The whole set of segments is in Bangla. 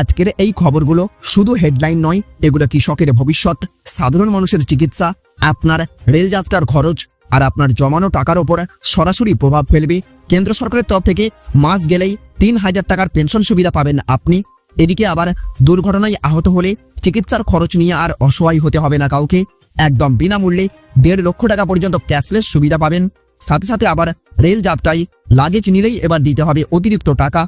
আজকের এই খবরগুলো শুধু হেডলাইন নয়, এগুলো কৃষকের ভবিষ্যৎ? সাধারণ মানুষের চিকিৎসা, আপনার রেলযাত্রার খরচ আর আপনার জমানো টাকার ওপর সরাসরি প্রভাব ফেলবে। কেন্দ্র সরকারের তরফ থেকে মাস গেলেই তিন হাজার টাকার পেনশন সুবিধা পাবেন আপনি। এদিকে আবার দুর্ঘটনায় আহত হলে চিকিৎসার খরচ নিয়ে আর অসহায় হতে হবে না কাউকে। একদম বিনামূল্যে দেড় লক্ষ টাকা পর্যন্ত ক্যাশলেস সুবিধা পাবেন। সাথে সাথে আবার রেল যাত্রায় লাগেজ নিলেই এবার দিতে হবে অতিরিক্ত টাকা।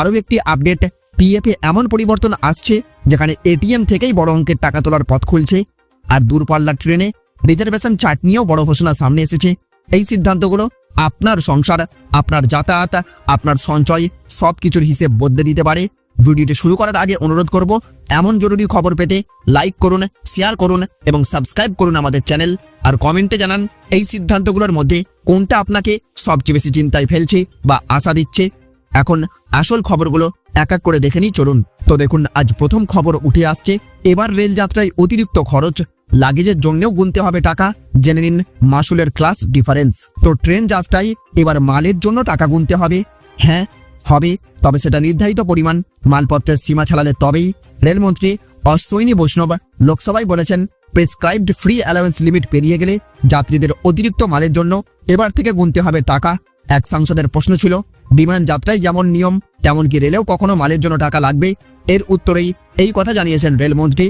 আরও একটি আপডেট পিএফে এমন পরিবর্তন আসছে যেখানে এটিএম থেকেই বড় অঙ্কের টাকা তোলার পথ খুলছে। আর দূরপাল্লার ট্রেনে রিজার্ভেশন চার্ট নিয়েও বড় ঘোষণা সামনে এসেছে। এই সিদ্ধান্তগুলো আপনার সংসার, আপনার যাতায়াত, আপনার সঞ্চয় সব কিছুর হিসেব বদলে দিতে পারে। ভিডিওটি শুরু করার আগে অনুরোধ করব, এমন জরুরি খবর পেতে লাইক করুন, শেয়ার করুন এবং সাবস্ক্রাইব করুন আমাদের চ্যানেল। আর কমেন্টে জানান এই সিদ্ধান্তগুলোর মধ্যে কোনটা আপনাকে সবচেয়ে বেশি চিন্তায় ফেলছে বা আশা দিচ্ছে। এখন আসল খবরগুলো এক এক করে দেখে নিই, চলুন। তো দেখুন, আজ প্রথম খবর উঠে আসছে। এবার রেল যাত্রায় অতিরিক্ত খরচ। লাগেজের জন্যও গুনতে হবে টাকা। জেনে নিন, মাসুলের ক্লাস ডিফারেন্স তো ট্রেন যাত্রায় এবার মালের জন্য টাকা গুনতে হবে। হ্যাঁ হবে। তবে সেটা নির্ধারিত পরিমাণ। মালপত্রের সীমা ছাড়ালে তবেই। রেলমন্ত্রী অশ্বইনী বৈষ্ণব লোকসভায় বলেছেন প্রেসক্রাইবড ফ্রি অ্যালাওয়েন্স লিমিট পেরিয়ে গেলে যাত্রীদের অতিরিক্ত মালের জন্য এবার থেকে গুনতে হবে টাকা। এক সাংসদের প্রশ্ন ছিল, বিমান যাত্রায় যেমন নিয়ম তেমন কি রেলেও কখনো মালের জন্য টাকা লাগবে এর উত্তরেই এই কথা জানিয়েছেন রেলমন্ত্রী।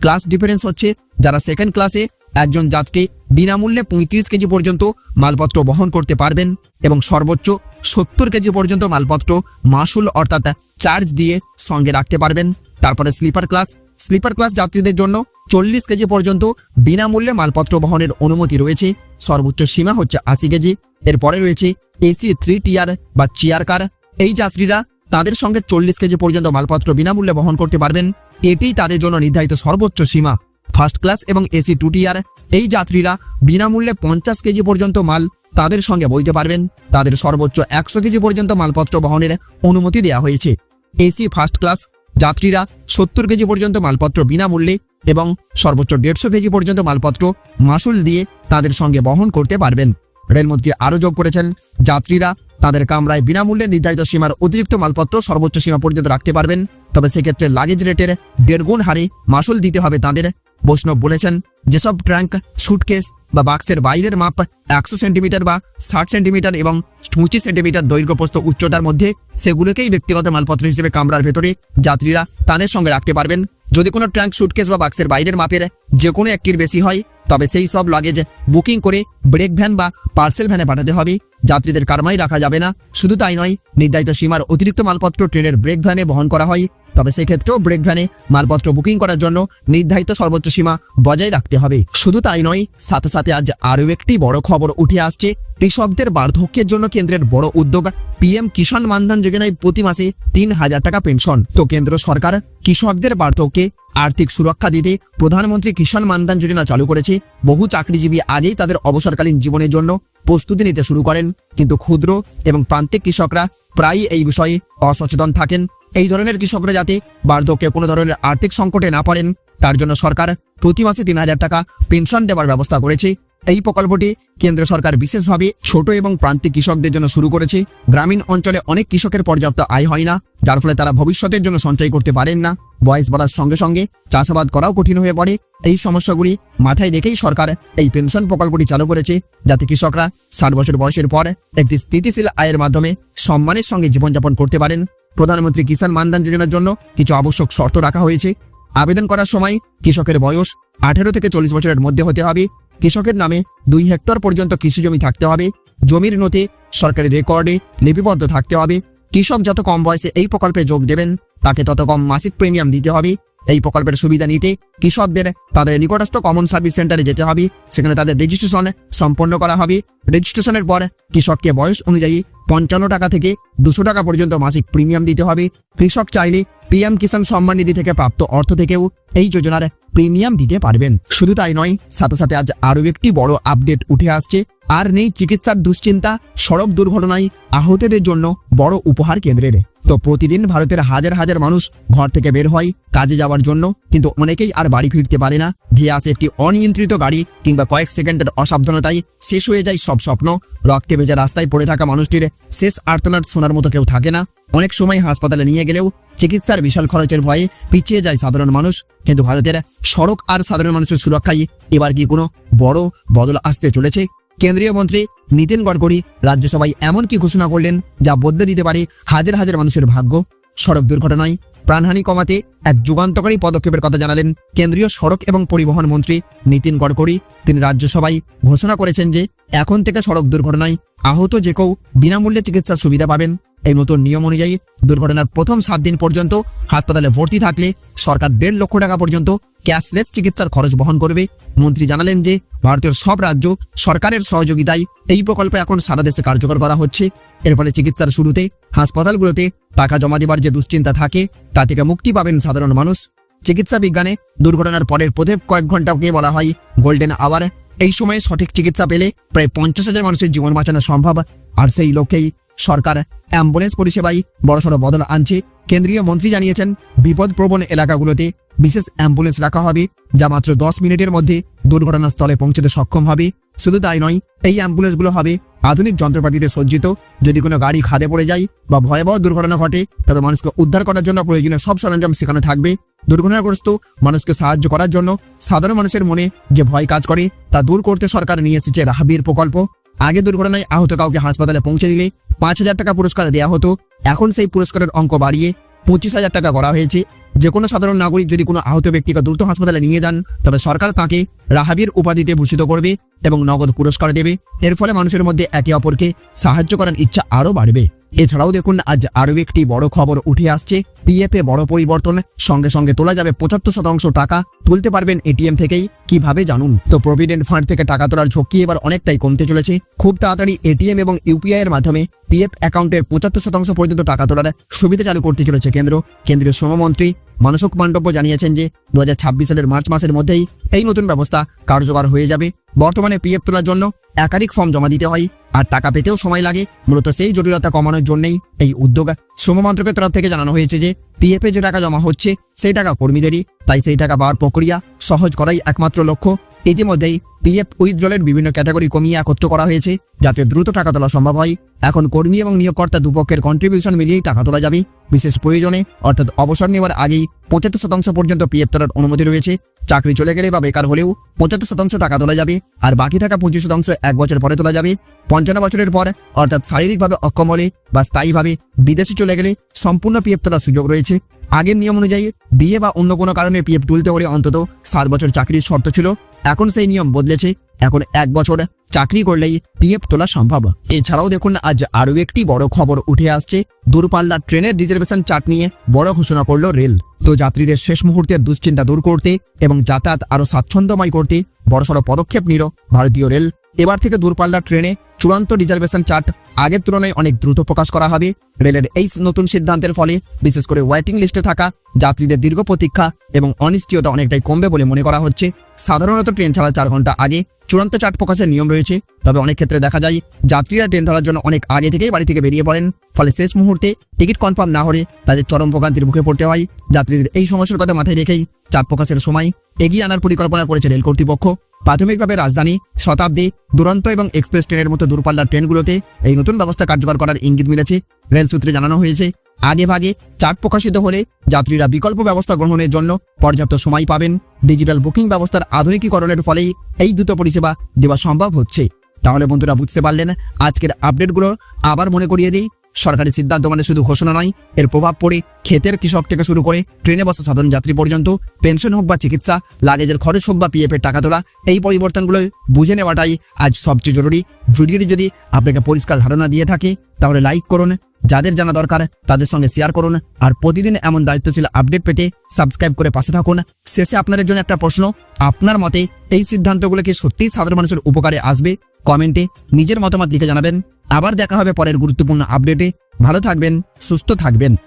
ক্লাস ডিফারেন্স হচ্ছে, যারা সেকেন্ড ক্লাসে একজন যাত্রী বিনামূল্যে পঁয়ত্রিশ কেজি পর্যন্ত মালপত্র বহন করতে পারবেন এবং সর্বোচ্চ সত্তর কেজি পর্যন্ত মালপত্র মাসুল অর্থাৎ চার্জ দিয়ে সঙ্গে রাখতে পারবেন। তারপরে স্লিপার ক্লাস স্লিপার ক্লাস যাত্রীদের জন্য চল্লিশ কেজি পর্যন্ত বিনামূল্যে মালপত্র বহনের অনুমতি রয়েছে। সর্বোচ্চ সীমা হচ্ছে আশি কেজি। এরপরে রয়েছে এসি থ্রি টিয়ার বা চেয়ার কার। এই যাত্রীরা তাদের সঙ্গে চল্লিশ কেজি পর্যন্ত মালপত্র বিনামূল্যে বহন করতে পারবেন। এটিই তাদের জন্য নির্ধারিত সর্বোচ্চ সীমা। ফার্স্ট ক্লাস এবং এসি টু টিয়ার। এই যাত্রীরা বিনামূল্যে পঞ্চাশ কেজি পর্যন্ত মাল তাদের সঙ্গে বইতে পারবেন। তাদের সর্বোচ্চ একশো কেজি পর্যন্ত মালপত্র বহনের অনুমতি দেওয়া হয়েছে। এসি ফার্স্ট ক্লাস যাত্রীরা সত্তর কেজি পর্যন্ত মালপত্র বিনামূল্যে এবং সর্বোচ্চ দেড়শো কেজি পর্যন্ত মালপত্র মাসুল দিয়ে তাদের সঙ্গে বহন করতে পারবেন। রেলমন্ত্রী আরও যোগ করেছেন, যাত্রীরা তাদের কামরায় বিনামূল্যে নির্ধারিত সীমার অতিরিক্ত মালপত্র সর্বোচ্চ সীমা পর্যন্ত রাখতে পারবেন। তবে সেক্ষেত্রে লাগেজ রেটের দেড় গুণ হারে মাসুল দিতে হবে তাদের। বৈষ্ণব বলেছেন, যেসব ট্রাঙ্ক, সুটকেস বা বাক্সের বাইরের মাপ একশো সেন্টিমিটার বা ষাট সেন্টিমিটার এবং পঁচিশ সেন্টিমিটার দৈর্ঘ্যপ্রস্থ উচ্চতার মধ্যে, সেগুলোকেই ব্যক্তিগত মালপত্র হিসেবে কামরার ভেতরে যাত্রীরা তাদের সঙ্গে রাখতে পারবেন। যদি কোনো ট্রাঙ্ক সুটকেস বা বাক্সের বাইরের মাপের যে কোনো একটির বেশি হয়, তবে সেই সব লাগেজ বুকিং করে ব্রেক ভ্যান বা পার্সেল ভ্যানে পাঠাতে হবে। যাত্রীদের কারমাই রাখা যাবে না। শুধু তাই নয়, নির্ধারিত সীমার অতিরিক্ত মালপত্র ট্রেনের ব্রেক ভ্যানে বহন করা হয়। তবে সেক্ষেত্রেও ব্রেক ভ্যানে মালপত্র বুকিং করার জন্য নির্ধারিত সর্বোচ্চ সীমা বজায় রাখতে হবে। শুধু তাই নয়, সাথে সাথে আজ আরও একটি বড় খবর উঠে আসছে। কৃষকদের বার্ধক্যের জন্য কেন্দ্রের বড় উদ্যোগ পিএম কিষাণ মানধন যোজনায় প্রতি মাসে তিন হাজার টাকা পেনশন। তো কেন্দ্র সরকার কৃষকদের বার্ধক্যে আর্থিক সুরক্ষা দিতে প্রধানমন্ত্রী কিষাণ মানধন যোজনা চালু করেছে। বহু চাকরিজীবী আগেই তাদের অবসরকালীন জীবনের জন্য প্রস্তুতি নিতে শুরু করেন। কিন্তু ক্ষুদ্র এবং প্রান্তিক কৃষকরা প্রায়ই এই বিষয়ে অসচেতন থাকেন। এই ধরনের কৃষকরা যাতে বার্ধক্যে কোনো ধরনের আর্থিক সংকটে না পড়েন। তার জন্য সরকার প্রতি মাসে তিন হাজার টাকা পেনশন দেওয়ার ব্যবস্থা করেছে। এই প্রকল্পটি কেন্দ্র সরকার বিশেষভাবে ছোট এবং প্রান্তিক কৃষকদের জন্য শুরু করেছে। গ্রামীণ অঞ্চলে অনেক কৃষকের পর্যাপ্ত আয় হয় না, যার ফলে তারা ভবিষ্যতের জন্য সঞ্চয় করতে পারেন না। বয়স বাড়ার সঙ্গে সঙ্গে চাষাবাদ করাও কঠিন হয়ে পড়ে। এই সমস্যাগুলি মাথায় রেখেই সরকার এই পেনশন প্রকল্পটি চালু করেছে, যাতে কৃষকরা ষাট বছর বয়সের পর একটি স্থিতিশীল আয়ের মাধ্যমে সম্মানের সঙ্গে জীবনযাপন করতে পারেন। প্রধানমন্ত্রী কিষাণ মানধন যোজনার জন্য কিছু আবশ্যক শর্ত রাখা হয়েছে। আবেদন করার সময় কৃষকের বয়স আঠেরো থেকে চল্লিশ বছরের মধ্যে হতে হবে। কৃষকের নামে দুই হেক্টর পর্যন্ত কৃষি জমি থাকতে হবে। জমির নথি, সরকারি রেকর্ডে লিপিবদ্ধ থাকতে হবে। কৃষক যত কম বয়সে এই প্রকল্পে যোগ দেবেন, তাকে তত কম মাসিক প্রিমিয়াম দিতে হবে। এই প্রকল্পের সুবিধা নিতে কৃষকদের তাদের নিকটস্থ কমন সার্ভিস সেন্টারে যেতে হবে। সেখানে তাদের রেজিস্ট্রেশন সম্পন্ন করা হবে। রেজিস্ট্রেশনের পর কৃষককে বয়স অনুযায়ী পঞ্চান্ন টাকা থেকে দুশো টাকা পর্যন্ত মাসিক প্রিমিয়াম দিতে হবে। কৃষক চাইলে পিএম কিষাণ সম্মান নিধি থেকে প্রাপ্ত অর্থ থেকেও এই যোজনার প্রিমিয়াম দিতে পারবেন। শুধু তাই নয়, সাথে সাথে আজ আরও একটি বড় আপডেট উঠে আসছে। আর নেই চিকিৎসার দুশ্চিন্তা, সড়ক দুর্ঘটনায় আহতদের জন্য বড় উপহার কেন্দ্রের। তো প্রতিদিন ভারতের হাজার হাজার মানুষ ঘর থেকে বের হয়, কাজে যাওয়ার জন্য। কিন্তু অনেকেই আর বাড়ি ফিরতে পারে না। ধেয়ে আসে একটি অনিয়ন্ত্রিত গাড়ি কিংবা কয়েক সেকেন্ডের অসাবধানতায় শেষ হয়ে যায় সব স্বপ্ন। রক্তে ভেজা রাস্তায় পড়ে থাকা মানুষটির শেষ আর্তনাদ শোনার মতো কেউ থাকে না। অনেক সময় হাসপাতালে নিয়ে গেলেও চিকিৎসার বিশাল খরচের ভয়ে পিছিয়ে যায় সাধারণ মানুষ। কিন্তু ভারতের সড়ক আর সাধারণ মানুষের সুরক্ষায় এবার কি কোনো বড় বদল আসতে চলেছে? কেন্দ্রীয় মন্ত্রী নীতিন গডকরি রাজ্যসভায় এমন কি ঘোষণা করলেন যা বদলে দিতে পারে হাজার হাজার মানুষের ভাগ্য? সড়ক দুর্ঘটনায় প্রাণহানি কমাতে এক যুগান্তকারী পদক্ষেপের কথা জানালেন কেন্দ্রীয় সড়ক এবং পরিবহন মন্ত্রী নীতিন গডকরি। তিনি রাজ্যসভায় ঘোষণা করেছেন যে এখন থেকে সড়ক দুর্ঘটনায় আহত যে কেউ বিনামূল্যে চিকিৎসার সুবিধা পাবেন। এই নতুন নিয়ম অনুযায়ী দুর্ঘটনার প্রথম সাত দিন পর্যন্ত হাসপাতালে ভর্তি থাকলে সরকার দেড় লক্ষ টাকা পর্যন্ত ক্যাশলেস চিকিৎসার খরচ বহন করবে। মন্ত্রী জানালেন যে ভারতের সব রাজ্য সরকারের সহযোগিতায় এই প্রকল্প এখন সারা দেশে কার্যকর করা হচ্ছে। এর ফলে চিকিৎসার শুরুতে হাসপাতালগুলোতে টাকা জমা দেবার যে দুশ্চিন্তা থাকে, তা থেকে মুক্তি পাবেন সাধারণ মানুষ। চিকিৎসা বিজ্ঞানে দুর্ঘটনার পরের প্রতি কয়েক ঘন্টাকে বলা হয় গোল্ডেন আওয়ার এই সময়ে সঠিক চিকিৎসা পেলে প্রায় পঞ্চাশ হাজার মানুষের জীবন বাঁচানো সম্ভব, আর সেই লক্ষ্যেই সরকার। অ্যাম্বুলেন্স পরিষেবায় বড়সড় বদল আনছে। কেন্দ্রীয় মন্ত্রী জানিয়েছেন, বিপদপ্রবণ এলাকাগুলোতে বিশেষ অ্যাম্বুলেন্স রাখা হবে, যা মাত্র দশ মিনিটের মধ্যে দুর্ঘটনাস্থলে পৌঁছতে সক্ষম হবে। শুধু তাই নয়, এই অ্যাম্বুলেন্সগুলো হবে আধুনিক যন্ত্রপাতিতে সজ্জিত। যদি কোনো গাড়ি খাদে পড়ে যায় বা ভয়াবহ দুর্ঘটনা ঘটে, তবে মানুষকে উদ্ধার করার জন্য প্রয়োজনীয় সব সরঞ্জাম সেখানে থাকবে। দুর্ঘটনাগ্রস্ত মানুষকে সাহায্য করার জন্য সাধারণ মানুষের মনে যে ভয় কাজ করে, তা দূর করতে সরকার নিয়ে এসেছে রাহাবির প্রকল্প। আগে দুর্ঘটনায় আহত কাউকে হাসপাতালে পৌঁছে দিলে পাঁচ হাজার টাকা পুরস্কার দেওয়া হতো। এখন সেই পুরস্কারের অঙ্ক বাড়িয়ে পঁচিশ হাজার টাকা করা হয়েছে। যে কোনো সাধারণ নাগরিক যদি কোনো আহত ব্যক্তিকে দ্রুত হাসপাতালে নিয়ে যান, তবে সরকার তাকে রাহাবির উপাধিতে ভূষিত করবে। এবং নগদ পুরস্কার দেবে। এর ফলে মানুষের মধ্যে একে অপরকে সাহায্য করার ইচ্ছা আরও বাড়বে। এছাড়াও দেখুন, আজ আরও একটি বড় খবর উঠে আসছে। পিএফ বড় পরিবর্তন, সঙ্গে সঙ্গে তোলা যাবে পঁচাত্তর শতাংশ টাকা। তুলতে পারবেন এটিএম থেকেই, কীভাবে জানুন? তো প্রভিডেন্ট ফান্ড থেকে টাকা তোলার ঝক্কি এবার অনেকটাই কমতে চলেছে। খুব তাড়াতাড়ি এটিএম এবং ইউপিআই এর মাধ্যমে পিএফ অ্যাকাউন্টের পঁচাত্তর শতাংশ পর্যন্ত টাকা তোলার সুবিধা চালু করতে চলেছে কেন্দ্র। কেন্দ্রীয় শ্রমমন্ত্রী মানসুক মান্ডব্য জানিয়েছেন যে দু হাজার ছাব্বিশ সালের মার্চ মাসের মধ্যেই এই নতুন ব্যবস্থা কার্যকর হয়ে যাবে। বর্তমানে পিএফ তোলার জন্য একাধিক ফর্ম জমা দিতে হয়, আর টাকা পেতেও সময় লাগে, মূলত সেই জটিলতা কমানোর জন্যই এই উদ্যোগ। শ্রম মন্ত্রকের তরফ থেকে জানানো হয়েছে যে, পিএফে যে টাকা জমা হচ্ছে, সেই টাকা কর্মীদেরই, তাই সেই টাকা পাওয়ার প্রক্রিয়া সহজ করাই একমাত্র লক্ষ্য। ইতিমধ্যেই পিএফ উইথড্রলের বিভিন্ন ক্যাটাগরি কমিয়ে একত্র করা হয়েছে, যাতে দ্রুত টাকা তোলা সম্ভব হয়। এখন কর্মী এবং নিয়োগকর্তা দুপক্ষের কন্ট্রিবিউশন মিলিয়েই টাকা তোলা যাবে। বিশেষ প্রয়োজনে, অর্থাৎ অবসর নেওয়ার আগেই পঁচাত্তর শতাংশ পর্যন্ত পিএফ তোলার অনুমতি রয়েছে। চাকরি চলে গেলে বা বেকার হলেও পঁচাত্তর শতাংশ টাকা তোলা যাবে, আর বাকি থাকা পঁচিশ শতাংশ এক বছর পরে তোলা যাবে। পঞ্চান্ন বছরের পর, অর্থাৎ শারীরিকভাবে অক্ষম হলে বা স্থায়ীভাবে বিদেশে চলে গেলে সম্পূর্ণ পিএফ তোলার সুযোগ রয়েছে। আগের নিয়ম অনুযায়ী বিয়ে বা অন্য কোনো কারণে পিএফ তুলতে হলে অন্তত সাত বছর চাকরির শর্ত ছিল। এখন সেই নিয়ম বদলেছে এখন এক বছর চাকরি করলেই পিএফ তোলা সম্ভব। এছাড়াও দেখুন, আজ আরও একটি বড় খবর উঠে আসছে। দূরপাল্লার ট্রেনের রিজার্ভেশন চার্ট নিয়ে বড় ঘোষণা করল রেল। তো যাত্রীদের শেষ মুহূর্তের দুশ্চিন্তা দূর করতে এবং যাতায়াত আরও স্বাচ্ছন্দ্যময় করতে বড়সড় পদক্ষেপ নিল ভারতীয় রেল। এবার থেকে দূরপাল্লার ট্রেনে চূড়ান্ত রিজার্ভেশন চার্ট আগের তুলনায় অনেক দ্রুত প্রকাশ করা হবে। রেলের এই নতুন সিদ্ধান্তের ফলে বিশেষ করে ওয়েটিং লিস্টে থাকা যাত্রীদের দীর্ঘ প্রতীক্ষা এবং অনিশ্চয়তা অনেকটাই কমবে বলে মনে করা হচ্ছে। সাধারণত ট্রেন ছাড়া চার ঘণ্টা আগে চূড়ান্ত চার্ট প্রকাশের নিয়ম রয়েছে। তবে অনেক ক্ষেত্রে দেখা যায়, যাত্রীরা ট্রেন ধরার জন্য অনেক আগে থেকেই বাড়ি থেকে বেরিয়ে পড়েন। ফলে শেষ মুহূর্তে টিকিট কনফার্ম না হলে তাদের চরম ভোগান্তির মুখে পড়তে হয়। যাত্রীদের এই সমস্যার কথা মাথায় রেখেই চার্ট প্রকাশের সময় এগিয়ে আনার পরিকল্পনা করেছে রেল কর্তৃপক্ষ। প্রাথমিকভাবে রাজধানী, শতাব্দী, দুরন্ত এবং এক্সপ্রেস ট্রেনের মতো দূরপাল্লার ট্রেনগুলোতে এই নতুন ব্যবস্থা কার্যকর করার ইঙ্গিত মিলেছে। রেল সূত্রে জানানো হয়েছে, আগে ভাগে চার্ট প্রকাশিত হলে যাত্রীরা বিকল্প ব্যবস্থা গ্রহণের জন্য পর্যাপ্ত সময় পাবেন। ডিজিটাল বুকিং ব্যবস্থার আধুনিকীকরণের ফলেই এই দ্রুত পরিষেবা দেওয়া সম্ভব হচ্ছে। তাহলে বন্ধুরা বুঝতে পারলেন, আজকের আপডেটগুলো আবার মনে করিয়ে দিই। সরকারি সিদ্ধান্ত মানে শুধু ঘোষণা নয়, এর প্রভাব পড়ে ক্ষেতের কৃষক থেকে শুরু করে ট্রেনে বসা সাধারণ যাত্রী পর্যন্ত, পেনশন হোক বা চিকিৎসা, লাগেজের খরচ হোক বা পিএফের টাকা তোলা, এই পরিবর্তনগুলো বুঝে নেওয়াটাই আজ সবচেয়ে জরুরি। ভিডিওটি যদি আপনাকে পরিষ্কার ধারণা দিয়ে থাকে, তাহলে লাইক করুন যাদের জানা দরকার, তাদের সঙ্গে শেয়ার করুন। আর প্রতিদিন এমন দায়িত্বশীল আপডেট পেতে সাবস্ক্রাইব করে পাশে থাকুন। শেষে আপনাদের জন্য একটা প্রশ্ন, আপনার মতে এই সিদ্ধান্তগুলো কি সত্যিই সাধারণ মানুষের উপকারে আসবে? কমেন্টে নিজের মতামত লিখে জানাবেন। আবার দেখা হবে পরের গুরুত্বপূর্ণ আপডেটে ভালো থাকবেন, সুস্থ থাকবেন।